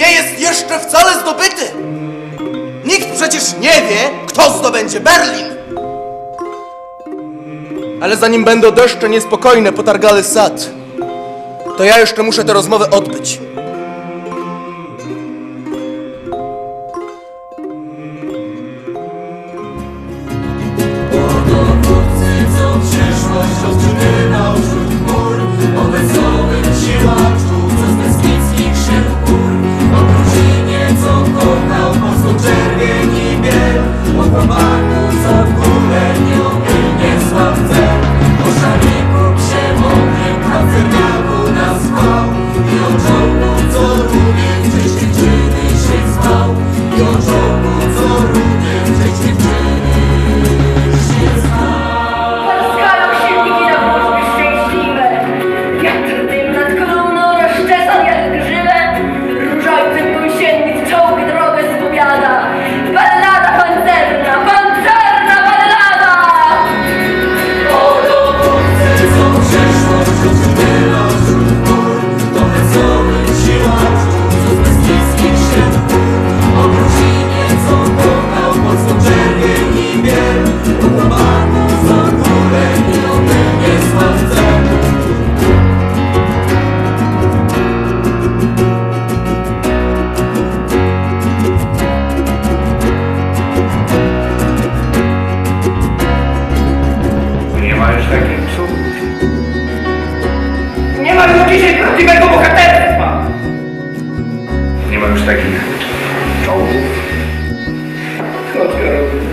nie jest jeszcze wcale zdobyty. Nikt przecież nie wie, kto zdobędzie Berlin. Ale zanim będą deszcze niespokojne potargały sad, to ja jeszcze muszę tę rozmowę odbyć. Nie ma już dzisiaj prawdziwego bohaterstwa! Nie ma już takich czołgów. Odbiorów.